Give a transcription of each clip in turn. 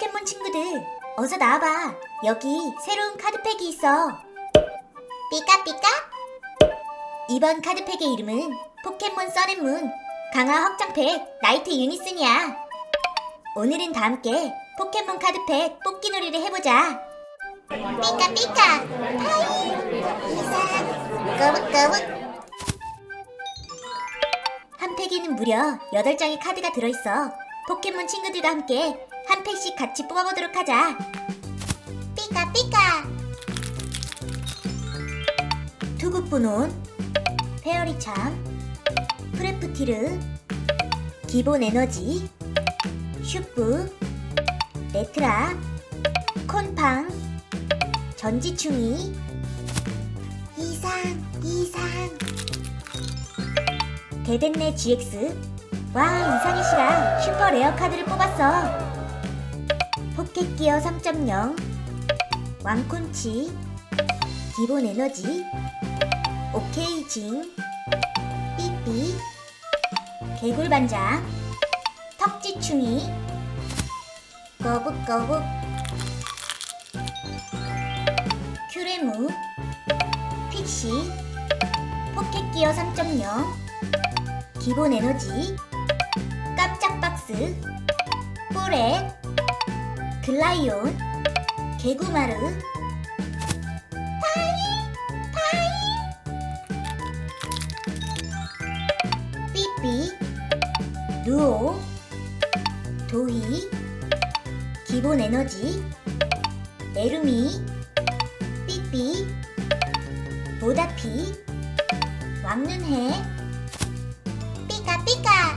포켓몬 친구들, 어서 나와봐. 여기 새로운 카드팩이 있어. 삐까삐까? 이번 카드팩의 이름은 포켓몬 써낸문 강화 확장팩 나이트 유니슨이야. 오늘은 다 함께 포켓몬 카드팩 뽑기 놀이를 해보자. 삐까삐까! 파이! 이상! 거북거북! 한 팩에는 무려 8장의 카드가 들어있어. 포켓몬 친구들과 함께 한 팩씩 같이 뽑아보도록 하자. 삐까 삐까! 투구분온, 페어리참, 프레프티르, 기본 에너지, 슈프, 레트라, 콘팡, 전지충이, 이상, 이상. 대댄네 GX 와 씨랑 슈퍼 레어 카드를 뽑았어 포켓 기어 3.0 왕콘치 기본 에너지 오케이 징 삐삐 개굴반장 턱지충이 거북거북 큐레무 픽시 포켓 기어 3.0 기본 에너지, 깜짝 박스, 뽀렛, 글라이온, 개구마르, 파이, 파이, 삐삐, 루오, 도희, 기본 에너지, 메루미, 삐삐, 모다피, 왕눈해, 삐까삐까.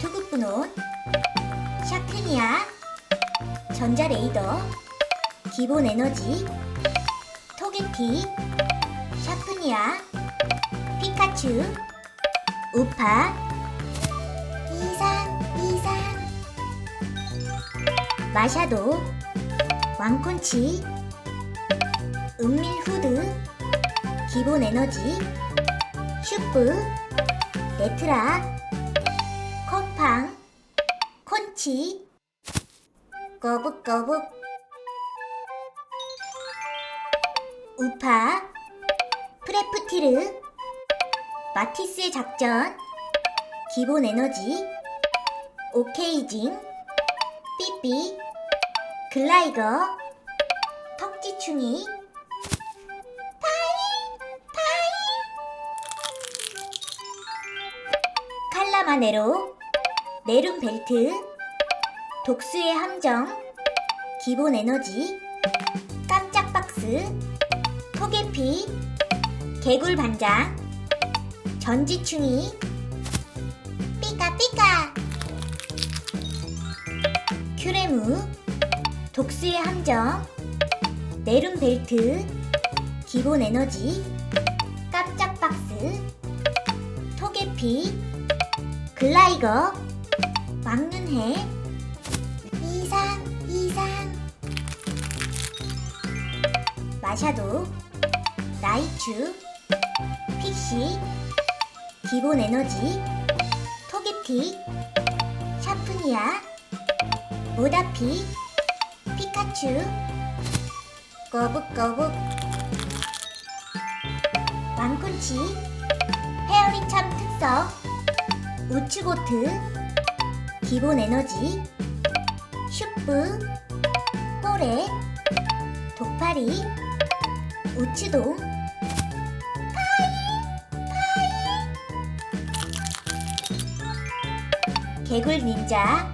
투구분온 샤크니아 전자레이더 기본 에너지 토게티 샤프니아 피카츄 우파. 이상 이상 마샤도 왕콘치 은밀 후드 기본 에너지 슈프, 레트라, 콘팡, 콘치, 거북거북, 우파, 프레프티르, 마티스의 작전, 기본 에너지, 오케이징, 삐삐, 글라이거, 턱지충이, 칼라마네로, 네룸 벨트, 독수의 함정, 기본 에너지, 깜짝 박스, 토게피, 개굴 반장, 전지충이, 삐까삐까, 큐레무, 독수의 함정, 네룸 벨트, 기본 에너지, 깜짝 박스, 토게피, 글라이거, 왕눈해, 마샤도, 라이츄, 픽시, 기본 에너지, 토게티, 샤프니아, 모다피, 피카츄, 거북거북, 왕콘치, 페어리 참 특성, 우츠보트, 기본 에너지, 슈프, 뽀레, 독파리, 파이, 개굴 닌자,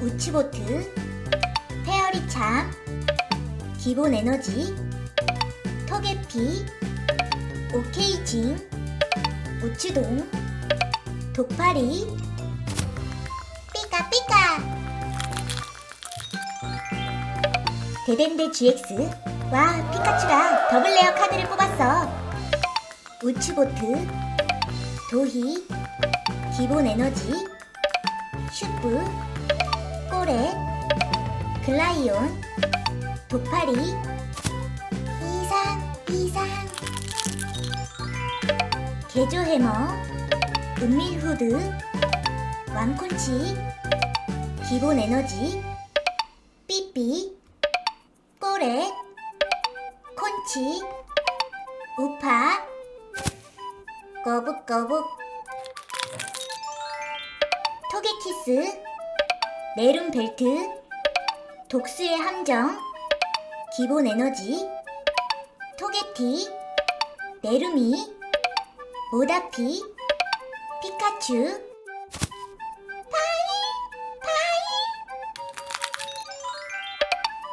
우츠보트, 페어리참, 기본 에너지, 토게피, 오케이징, 우츠동, 독파리. 삐까삐까. 대댄대 GX 와 피카츄가 더블 레어 카드를 뽑았어. 우츠보트 도희 기본 에너지 슈프 꼬레 글라이온 독파리 이상 이상. 개조 해머 은밀 후드, 왕콘치, 기본 에너지 삐삐 거북거북 토게키스 네룸벨트 독수의 함정 기본 에너지 토게티 네루미 모다피 피카츄.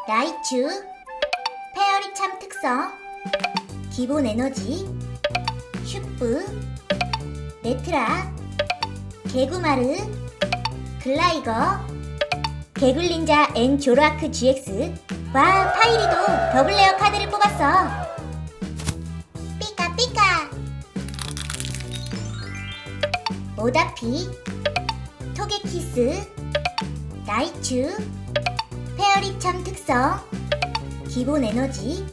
라이츄 페어리 참 특성 기본 에너지 슈프 네트라 개구마르 글라이거 개굴린자 앤 조로아크 GX 와 파이리도 더블 레어 카드를 뽑았어. 삐까 삐까. 오다피 토게키스 라이츄 페어리참 특성 기본 에너지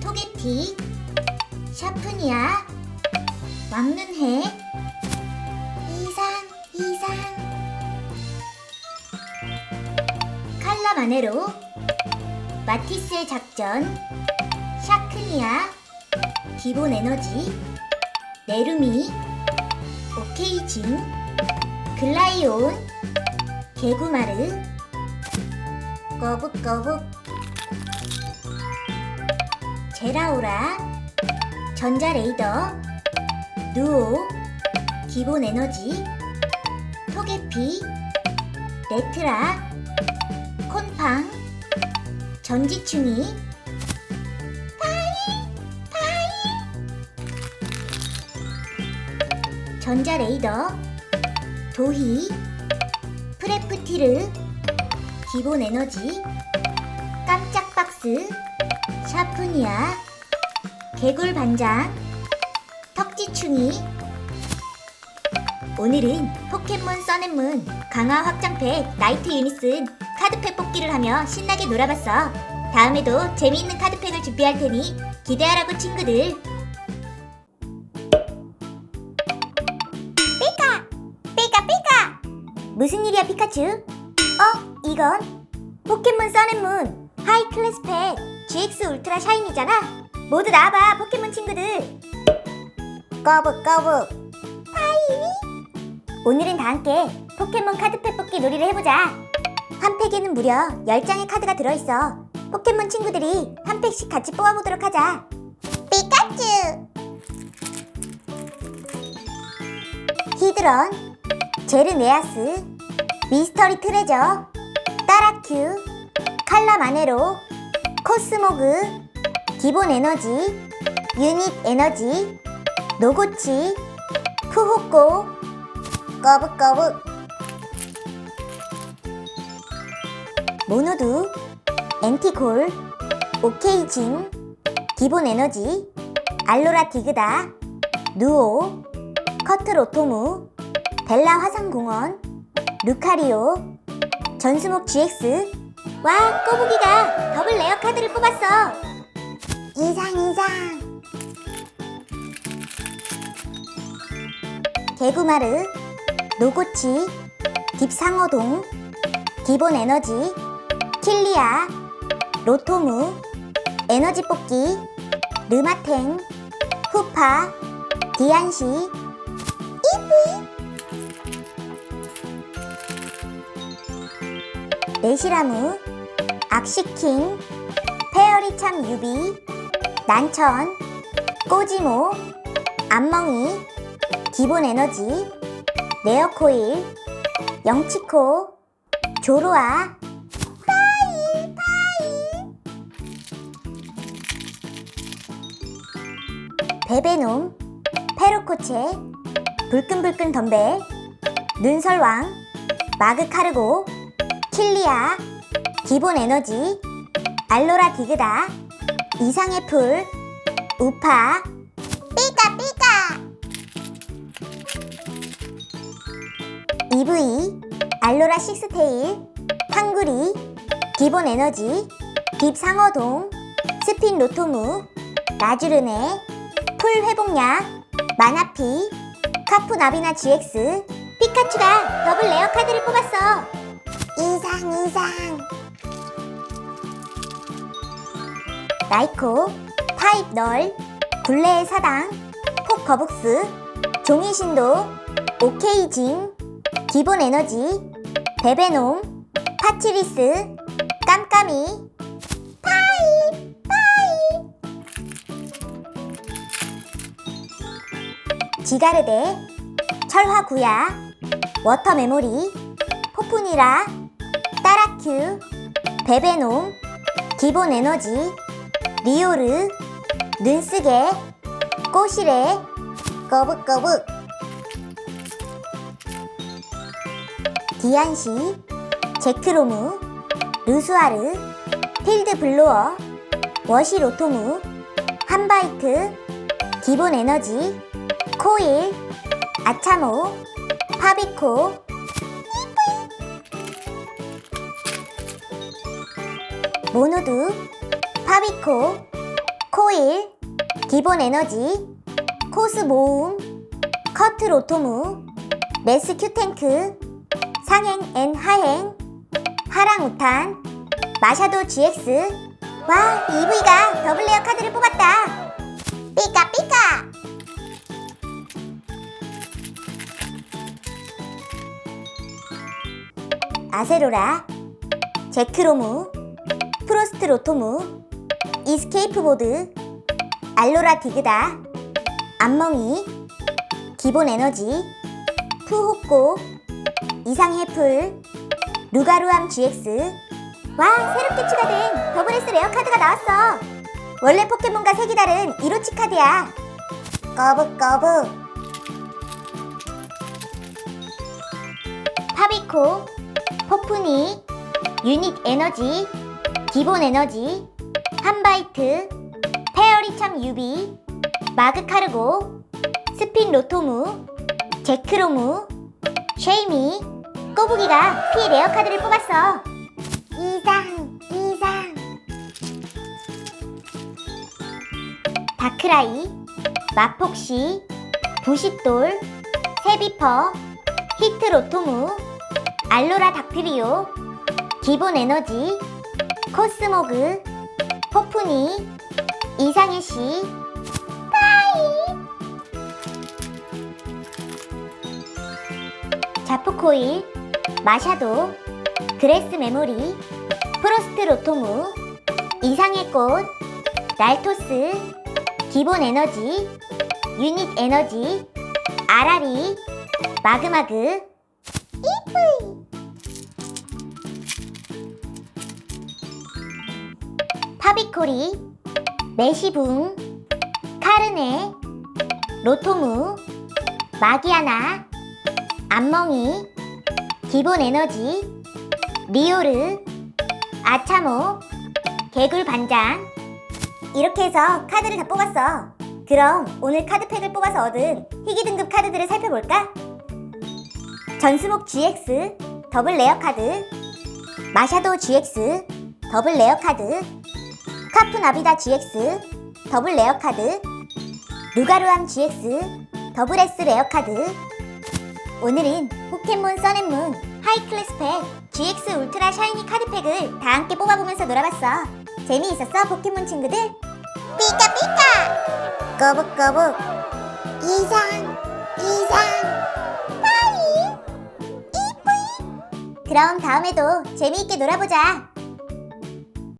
토게티 샤프니아 왕눈해. 이상 이상. 칼라 마네로. 마티스의 작전. 샤크니아. 기본 에너지. 네루미. 오케이 진. 글라이온. 개구마르. 거북거북. 제라오라. 전자레이더 누오 기본 에너지 토게피 레트라 콘팡 전지충이. 전자레이더 도희 프레프티르 기본 에너지 깜짝 박스 샤프니아 개굴 반장 턱지충이. 오늘은 포켓몬 써낸문 강화 확장팩 나이트 유니슨 카드팩 뽑기를 하며 신나게 놀아봤어. 다음에도 재미있는 카드팩을 준비할 테니 기대하라고 친구들. 삐까 삐까 삐까 무슨 일이야 피카츄? 어? 이건 포켓몬 써낸문 하이 클래스 팩 GX 울트라 샤인이잖아. 모두 나와봐 포켓몬 친구들 꺼북꺼북 오늘은 다 함께 포켓몬 카드팩 뽑기 놀이를 해보자. 한 팩에는 무려 10장의 카드가 들어있어. 포켓몬 친구들이 한 팩씩 같이 뽑아보도록 하자. 피카츄! 히드런, 제르네아스, 미스터리 트레저, 따라큐, 칼라마네로, 코스모그, 기본 에너지, 유닛 에너지, 노고치, 푸호코, 거북거북 모노두. 엔티콜 오케이진 기본 에너지. 알로라 디그다. 누오. 커트로토무. 벨라 화상공원. 루카리오. 전수목 GX 와 꼬부기가 더블 레어 카드를 뽑았어. 이상 이상 개구마르 노고치, 딥상어동, 기본 에너지, 킬리아, 로토무, 에너지 뽑기, 르마탱, 후파, 디안시, 이브이, 네시라무, 악시킹, 페어리참 유비, 난천, 꼬지모, 암멍이, 기본 에너지, 네어코일, 영치코, 조로아, 파일, 파일, 베베놈, 페로코체, 불끈불끈 덤벨, 눈설왕, 마그카르고, 킬리아, 기본 에너지, 알로라 디그다, 이상의 풀, 우파, EV, 알로라 식스테일, 탕구리, 기본 에너지, 딥 상어동, 스핀 로토무, 라주르네, 풀 회복약, 마나피, 카푸 나비나 GX, 피카츄가 더블 레어 카드를 뽑았어. 이상 이상 나이코 타입 널 굴레의 사당 폭 거북스 종이 신도 오케이 징 기본 에너지 베베놈 파치리스 깜깜이 파이 파이. 지가르데 철화 구야 워터 메모리 포푼이라 따라큐 베베놈 기본 에너지 리오르 눈쓰게 꼬시레 거북거북 디안시 제크로무 루수아르 필드 블로어 워시 로토무 한바이크 기본 에너지 코일 아차모 파비코. 모노두 파비코 코일 기본 에너지 코스 모음 커트 로토무 메스 큐탱크 상행 앤 하행 하랑 우탄 마샤도 GX 와 EV가 더블 레어 카드를 뽑았다. 삐까 삐까! 아세로라 제크로무 프로스트 로토무 이스케이프 보드 알로라 디그다 안멍이 기본 에너지 푸호꼬 이상해 풀. 루가루암 GX 와 새롭게 추가된 더블 S 레어 카드가 나왔어. 원래 포켓몬과 색이 다른 이로치 카드야. 거북거북 파비코 포프니 유닛 에너지 기본 에너지 한바이트 페어리참 유비 마그카르고 스핀 로토무 제크로무 쉐이미 꼬부기가 피 레어 카드를 뽑았어. 이상 이상. 다크라이 마폭시 부싯돌 세비퍼 히트 로토무 알로라 닥트리오 기본 에너지 코스모그 포프니 이상해 씨. 자프코일 마샤도 그레스 메모리 프로스트 로토무 이상의 꽃 날토스 기본 에너지 유닛 에너지 아라리 마그마그. 이쁘이! 파비코리 메시붕 카르네 로토무 마기아나 안멍이 기본 에너지 리오르 아차모 개굴 반장 이렇게 해서 카드를 다 뽑았어. 그럼 오늘 카드팩을 뽑아서 얻은 희귀 등급 카드들을 살펴볼까? 전수목 GX 더블 레어 카드. 마샤도 GX 더블 레어 카드. 카프 나비다 GX 더블 레어 카드. 루가루암 GX 더블 S 레어 카드 오늘은 포켓몬 써낸문 하이클래스 팩 GX 울트라 샤이니 카드팩을 다 함께 뽑아보면서 놀아봤어. 재미있었어 포켓몬 친구들? 삐까 삐까! 거북거북! 이상 이상! 빠이! 이뿌이 그럼 다음에도 재미있게 놀아보자